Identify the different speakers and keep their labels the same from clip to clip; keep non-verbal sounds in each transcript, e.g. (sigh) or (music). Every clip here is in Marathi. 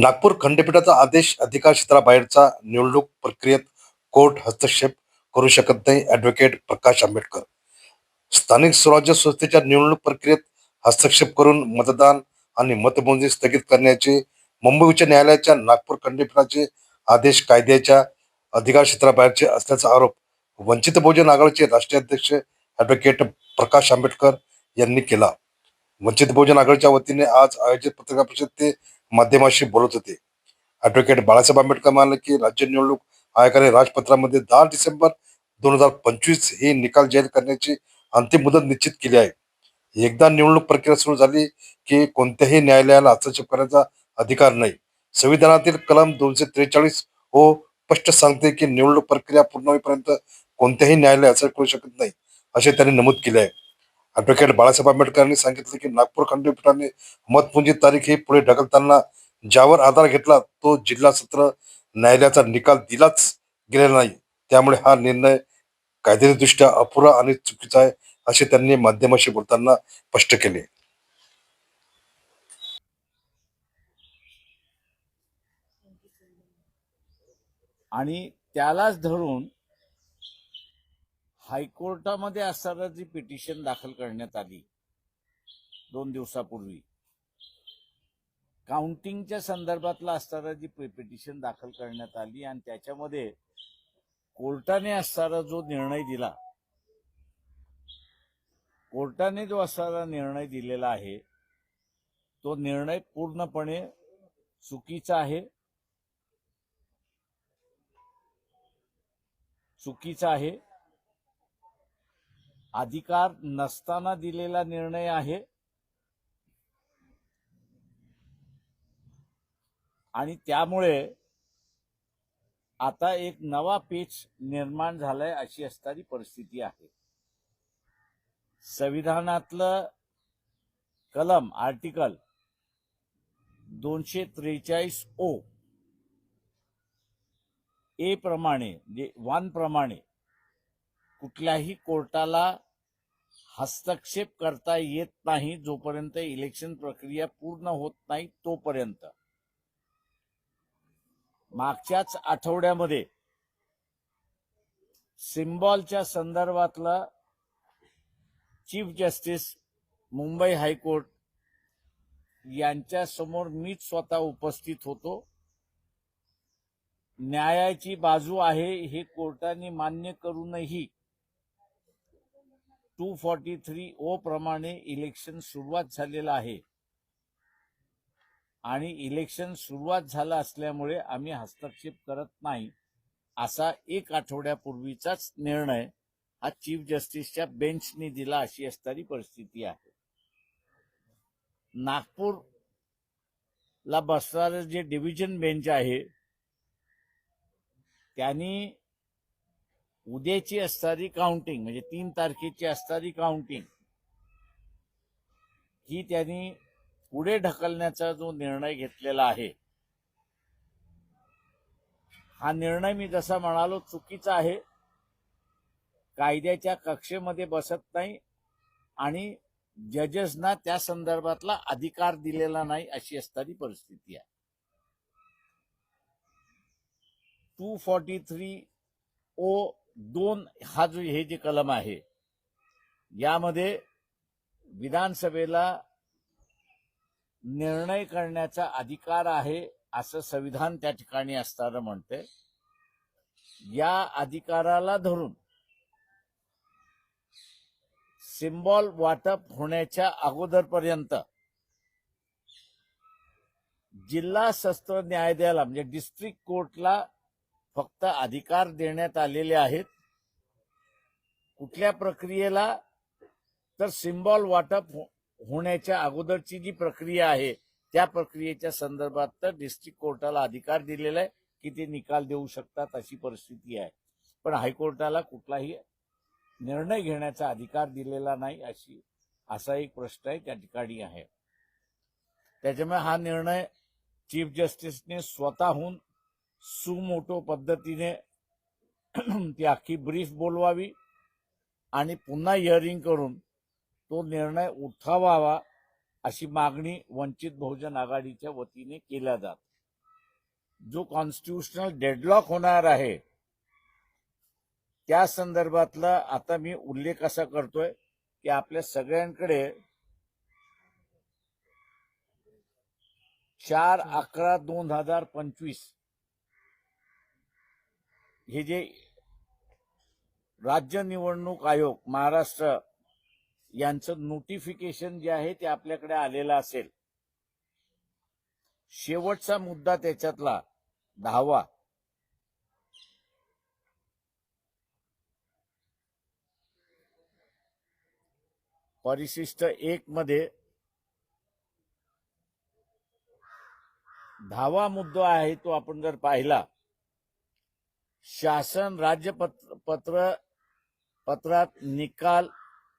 Speaker 1: नागपूर खंडपीठाचा आदेश अधिकार क्षेत्राबाहेरचा निवडणूक प्रक्रियेत कोर्ट हस्तक्षेप करू शकत नाही ॲडव्होकेट प्रकाश आंबेडकर. स्थानिक स्वराज्य संस्थेच्या निवडणूक प्रक्रियेत हस्तक्षेप करून मतदान आणि मतमोजणी स्थगित करण्याचे मुंबई उच्च न्यायालयाच्या नागपूर खंडपीठाचे आदेश कायद्याच्या अधिकार क्षेत्राबाहेरचे असल्याचा आरोप वंचित बहुजन आघाडीचे राष्ट्रीय अध्यक्ष ॲडव्होकेट प्रकाश आंबेडकर यांनी केला. वंचित बहुजन आघाडीच्या वतीने आज आयोजित पत्रकार परिषद ते माध्यमाशी बोलत होते. ॲडव्होकेट बाळासाहेब आंबेडकर म्हणाले की राज्य निवडणूक आयोगाने राजपत्रामध्ये दहा डिसेंबर दोन हजार पंचवीस ही निकाल जाहीर करण्याची अंतिम मुदत निश्चित केली आहे. एकदा निवडणूक प्रक्रिया सुरू झाली की कोणत्याही न्यायालयाला हस्तक्षेप करण्याचा अधिकार नाही. संविधानातील कलम दोनशे त्रेचाळीस हो स्पष्ट सांगते की निवडणूक प्रक्रिया पूर्ण होईपर्यंत कोणत्याही न्यायालय हस्तक्षेप करू शकत नाही असे त्यांनी नमूद केले आहे. ऍडव्होकेट बाळासाहेब आंबेडकरांनी सांगितले की नागपूर खंडपीठाने मतपुंजी तारीख ही पुढे ढकलताना ज्यावर आधार घेतला तो जिल्हा सत्र न्यायालयाचा निकाल दिलाच गेलेला नाही. त्यामुळे हा निर्णय कायदेदृष्ट्या अपुरा आणि चुकीचा आहे असे त्यांनी माध्यमाशी बोलताना स्पष्ट केले.
Speaker 2: आणि त्यालाच धरून हायकोर्टामध्ये असताना जी पिटिशन दाखल करण्यात आली दोन दिवसापूर्वी काउंटिंगच्या संदर्भातला असताना जी पिटिशन दाखल करण्यात आली आणि त्याच्यामध्ये कोर्टाने असताना जो निर्णय दिला कोर्टाने जो असणारा निर्णय दिलेला आहे तो निर्णय पूर्णपणे चुकीचा आहे. चुकीचा आहे. अधिकार नसताना दिलेला निर्णय आहे. आणि त्यामुळे आता एक नवा पेच निर्माण झालाय अशी असणारी परिस्थिती आहे. संविधानातलं कलम आर्टिकल दोनशे त्रेचाळीस ओ ए प्रमाणे म्हणजे वन प्रमाणे कुठल्याही कोर्टाला हस्तक्षेप करता येत नाही जोपर्यंत इलेक्शन प्रक्रिया पूर्ण होत नाही तोपर्यंत. मागच्याच आठवड्यामध्ये सिम्बॉलच्या संदर्भातला चीफ जस्टिस मुंबई हायकोर्ट यांच्या समोर मीच स्वतः उपस्थित होतो. न्यायाची बाजू आहे हे कोर्टाने मान्य करूनही टू फॉर्टी थ्री ओ प्रमाणे इलेक्शन सुरुवात झालेलं आहे. आणि इलेक्शन सुरुवात झालं असल्यामुळे आम्ही हस्तक्षेप करत नाही असा एक आठवड्यापूर्वीचाच निर्णय हा चीफ जस्टिसच्या बेंचने दिला अशी असणारी परिस्थिती आहे. नागपूरला बसणारं जे डिव्हिजन बेंच आहे त्यांनी उद्याची असणारी काउंटिंग म्हणजे तीन तारखेची असणारी काउंटिंग ही त्यांनी पुढे ढकलण्याचा जो निर्णय घेतलेला आहे हा निर्णय मी जसा म्हणालो चुकीचा आहे. कायद्याच्या कक्षेमध्ये बसत नाही आणि जजेसना त्या संदर्भातला अधिकार दिलेला नाही अशी असणारी परिस्थिती आहे. टू फॉर्टी थ्री ओ दोन हा जो हे जे कलम आहे यामध्ये विधानसभेला निर्णय करण्याचा अधिकार आहे असं संविधान त्या ठिकाणी असताना म्हणते. या अधिकाराला धरून सिम्बॉल वाटप होण्याच्या अगोदरपर्यंत जिल्हा सत्र न्यायालयाला म्हणजे डिस्ट्रिक्ट कोर्टला फक्त अधिकार देण्यात आलेले आहेत. कुठल्या प्रक्रियेला तर सिम्बॉल वाटप हो-, होण्याच्या अगोदरची जी प्रक्रिया आहे त्या प्रक्रियेच्या संदर्भात तर डिस्ट्रिक्ट कोर्टाला अधिकार दिलेला आहे की ते निकाल देऊ शकतात अशी परिस्थिती आहे. पण हायकोर्टाला कुठलाही निर्णय घेण्याचा अधिकार दिलेला नाही अशी असा एक प्रश्न आहे त्या ठिकाणी आहे. त्याच्यामुळे हा निर्णय चीफ जस्टिसने स्वतःहून सुमोटो पद्धतीने (clears throat) ती अख्खी ब्रीफ बोलवावी आणि पुन्हा हिअरिंग करून तो निर्णय उठवावा अशी मागणी वंचित बहुजन आघाडीच्या वतीने केल्या जात जो कॉन्स्टिट्युशनल डेडलॉक होणार आहे त्या संदर्भातला आता मी उल्लेख असा करतोय की आपल्या सगळ्यांकडे चार अकरा दोन हजार पंचवीस हे जे राज्य निवडणूक आयोग महाराष्ट्र यांचं नोटिफिकेशन जे आहे ते आपल्याकडे आलेलं असेल. शेवटचा मुद्दा त्याच्यातला दहावा. परिशिष्ट एक मध्ये दहावा मुद्दा आहे तो आपण जर पाहिला शासन राज्यपत्र पत्र पत्रात निकाल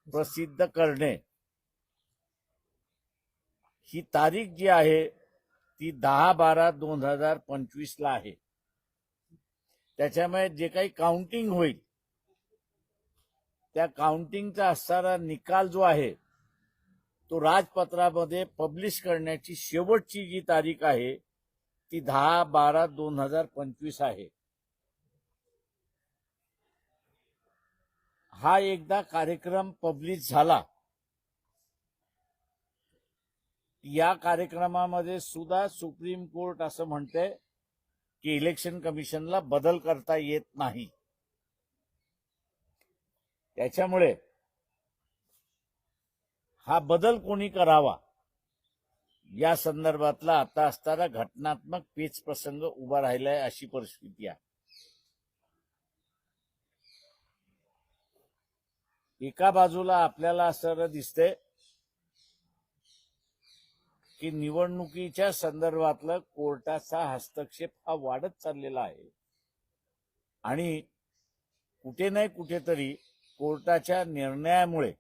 Speaker 2: प्रसिद्ध करणे. ही तारीख जी आहे ती दहा बारा दोन हजार पंचवीस ला आहे. त्याच्यामुळे जे काही काउंटिंग होईल त्या काउंटिंगचा असणारा निकाल जो आहे तो राजपत्रामध्ये पब्लिश करण्याची शेवटची जी तारीख आहे ती दहा बारा दोन हजार पंचवीस आहे. हा एकदा कार्यक्रम पब्लिश झाला या कार्यक्रमामध्ये सुद्धा सुप्रीम कोर्ट असं म्हणते की इलेक्शन कमिशनला बदल करता येत नाही. त्याच्यामुळे हा बदल कोणी करावा या संदर्भातला आता असताना घटनात्मक पेच प्रसंग उभा राहिलाय अशी परिस्थिती आहे. एका बाजूला आपल्याला असं दिसतंय की निवडणुकीच्या संदर्भातलं कोर्टाचा हस्तक्षेप हा वाढत चाललेला आहे. आणि कुठे नाही कुठेतरी कोर्टाच्या निर्णयामुळे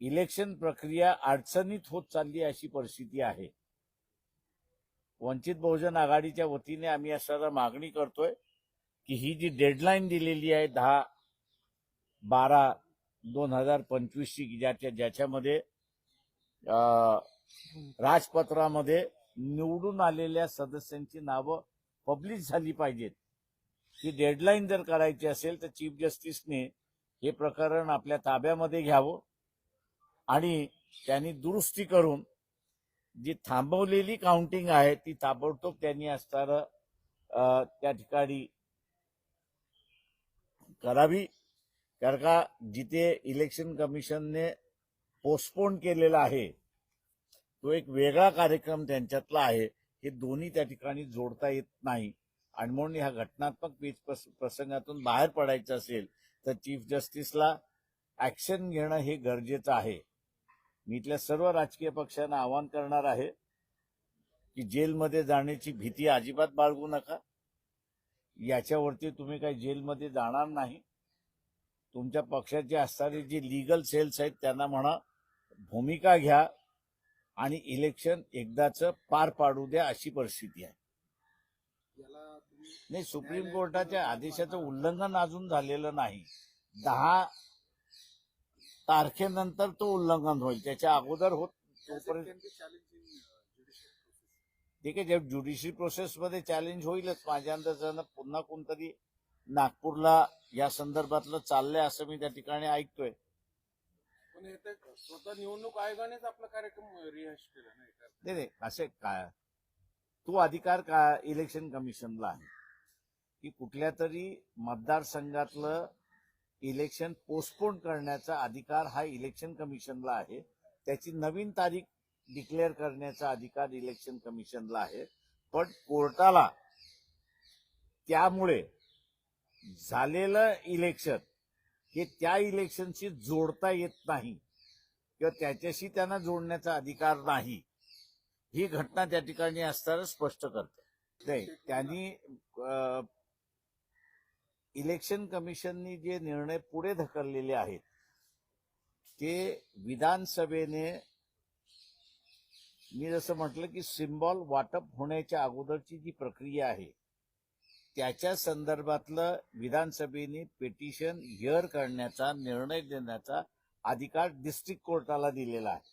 Speaker 2: इलेक्शन प्रक्रिया अडचणीत होत चालली अशी परिस्थिती आहे. वंचित बहुजन आघाडीच्या वतीने आम्ही असणारा मागणी करतोय की ही जी डेडलाईन दिलेली आहे दहा बारा दोन हजार पंचवीसची ज्याच्या ज्याच्यामध्ये अं, राजपत्रामध्ये निवडून आलेल्या सदस्यांची नावं पब्लिश झाली पाहिजेत. ही डेडलाईन जर करायची असेल तर चीफ जस्टिसने हे प्रकरण आपल्या ताब्यामध्ये घ्यावं आणि त्यांनी दुरुस्ती करून जी थांबवलेली काउंटिंग आहे ती ताबडतोब त्यांनी असणारं अं, त्या ठिकाणी करावी. कारण का जिथे इलेक्शन कमिशनने पोस्टपोन केलेला आहे तो एक वेगळा कार्यक्रम त्यांच्यातला आहे. हे दोन्ही त्या ठिकाणी जोडता येत नाही. आणि म्हणून ह्या घटनात्मक पेच प्रस- प्रसंगातून बाहेर पडायचं असेल तर चीफ जस्टिसला ऍक्शन घेणं हे गरजेचं आहे. मी इथल्या सर्व राजकीय पक्षांना आवाहन करणार आहे की जेलमध्ये जाण्याची भीती अजिबात बाळगू नका. याच्यावरती तुम्ही काही जेलमध्ये जाणार नाही. तुमच्या पक्षाची असणारी जी लिगल सेल्स आहेत त्यांना म्हणा भूमिका घ्या आणि इलेक्शन एकदाच पार पाडू द्या अशी परिस्थिती आहे. नाही सुप्रीम कोर्टाच्या आदेशाचं उल्लंघन अजून झालेलं नाही. दहा तारखेनंतर तो उल्लंघन होईल. त्याच्या अगोदर होत तोपर्यंत ठीक आहे जे ज्युडिशरी प्रोसेसमध्ये चॅलेंज होईलच. माझ्या अंदाजानं पुन्हा कोणतरी नागपूरला या संदर्भातलं चाललंय असं मी त्या ठिकाणी ऐकतोय.
Speaker 3: पण हे तर स्वतः निवडणूक आयोगानेच आपला कार्यक्रम रिहर्स केला नाही का?
Speaker 2: नाही नाही असे काय? तो अधिकार का इलेक्शन कमिशनला आहे? की कुठल्या तरी मतदारसंघातलं इलेक्शन पोस्टपोन करण्याचा अधिकार हा इलेक्शन कमिशनला आहे? त्याची नवीन तारीख डिक्लेअर करण्याचा अधिकार इलेक्शन कमिशनला आहे? पण कोर्टाला त्यामुळे झालेलं इलेक्शन हे त्या इलेक्शनशी जोडता येत नाही. किंवा त्याच्याशी त्यांना जोडण्याचा अधिकार नाही. ही घटना त्या ठिकाणी असताना स्पष्ट करते. नाही त्यांनी इलेक्शन कमिशननी जे निर्णय पुढे ढकललेले आहेत ते विधानसभेने मी जसं म्हटलं की सिम्बॉल वाटप होण्याच्या अगोदरची जी प्रक्रिया आहे त्याच्या संदर्भातलं विधानसभेने पिटिशन हिअर करण्याचा निर्णय देण्याचा अधिकार डिस्ट्रिक्ट कोर्टाला दिलेला आहे.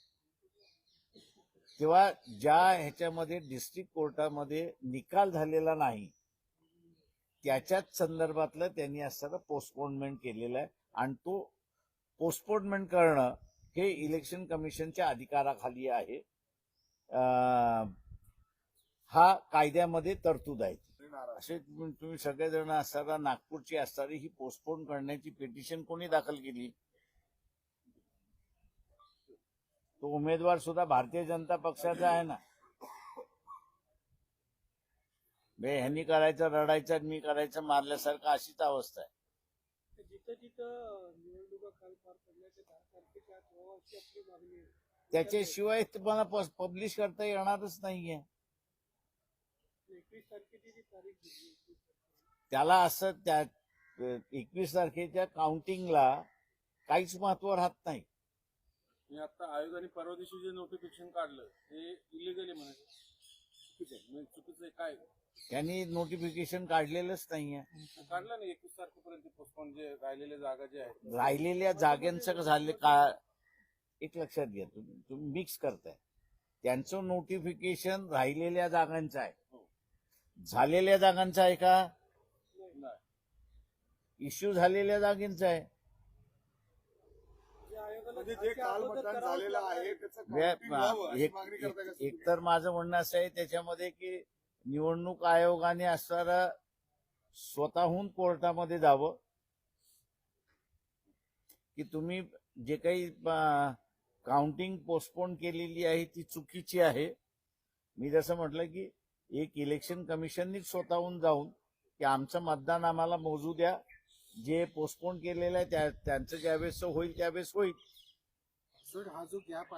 Speaker 2: किंवा ज्या ह्याच्यामध्ये डिस्ट्रिक्ट कोर्टामध्ये निकाल झालेला नाही त्याच्याच संदर्भातलं त्यांनी असताना पोस्टपोनमेंट केलेलं आहे. आणि तो पोस्टपोनमेंट करणं हे इलेक्शन कमिशनच्या अधिकाराखाली आहे. हा कायद्यामध्ये तरतूद आहे. असे तुम्ही सगळेजण असताना नागपूरची असणारी ही पोस्टपोन करण्याची पिटिशन कोणी दाखल केली? तो उमेदवार सुद्धा भारतीय जनता पक्षाचा आहे ना? बे ह्यांनी करायचं रडायचं मी करायचं मारल्यासारखं अशीच अवस्था
Speaker 4: जिथं जिथं निवडणुका काल पार पडल्या आहे.
Speaker 2: त्याच्याशिवाय तुम्हाला पब्लिश करता येणारच नाहीये
Speaker 4: एकवीस तारखेची जी तारीख दिली एकवीस तारखेला,
Speaker 2: त्याला असं त्या एकवीस तारखेच्या काउंटिंगला काहीच महत्त्व राहत नाही.
Speaker 3: आता आयोगाने परवा दिवशी जे नोटिफिकेशन काढलं ते इलिगल आहे म्हणायचं चुकीचं आहे. म्हणजे चुकीचं आहे काय?
Speaker 2: त्यांनी नोटिफिकेशन काढलेलंच नाहीये.
Speaker 3: काढलं ना एकवीस तारखेपर्यंत पोस्टपोन जे राहिलेल्या जागा जे आहेत.
Speaker 2: राहिलेल्या जागांचं झाले का? एक लक्षात घ्या तुम्ही तुम्ही मिक्स करताय. त्यांचं नोटिफिकेशन राहिलेल्या जागांचं आहे. झालेल्या जागांचं आहे का इश्यू झालेल्या जागेंचं आहे
Speaker 5: म्हणजे जे
Speaker 4: दहाच्या
Speaker 5: काल
Speaker 4: अगोदर
Speaker 5: मतदान
Speaker 4: करावंच
Speaker 5: झालेलं
Speaker 4: लागणार.
Speaker 5: आहे त्याचं
Speaker 2: वे-
Speaker 5: counting व्हावं अशी
Speaker 2: एक
Speaker 5: मागणी करताय का
Speaker 2: एक-
Speaker 5: तुम्ही?
Speaker 2: एक तर माझं म्हणणं असं आहे त्याच्यामध्ये की निवडणूक आयोगाने असणारा स्वतःहून कोर्टामध्ये जावं की तुम्ही जे काही काउंटिंग पोस्टपोन केलेली आहे ती चुकीची आहे मी जसं म्हटलं की एक इलेक्शन कमिशननीच स्वतःहून जाऊन की आमचं मतदान आम्हाला मोजू द्या. जे पोस्टपोन केलेलं आहे त्या- त्यांचं ज्यावेळेस होईल त्यावेळेस होईल.
Speaker 5: सर हा जो गॅप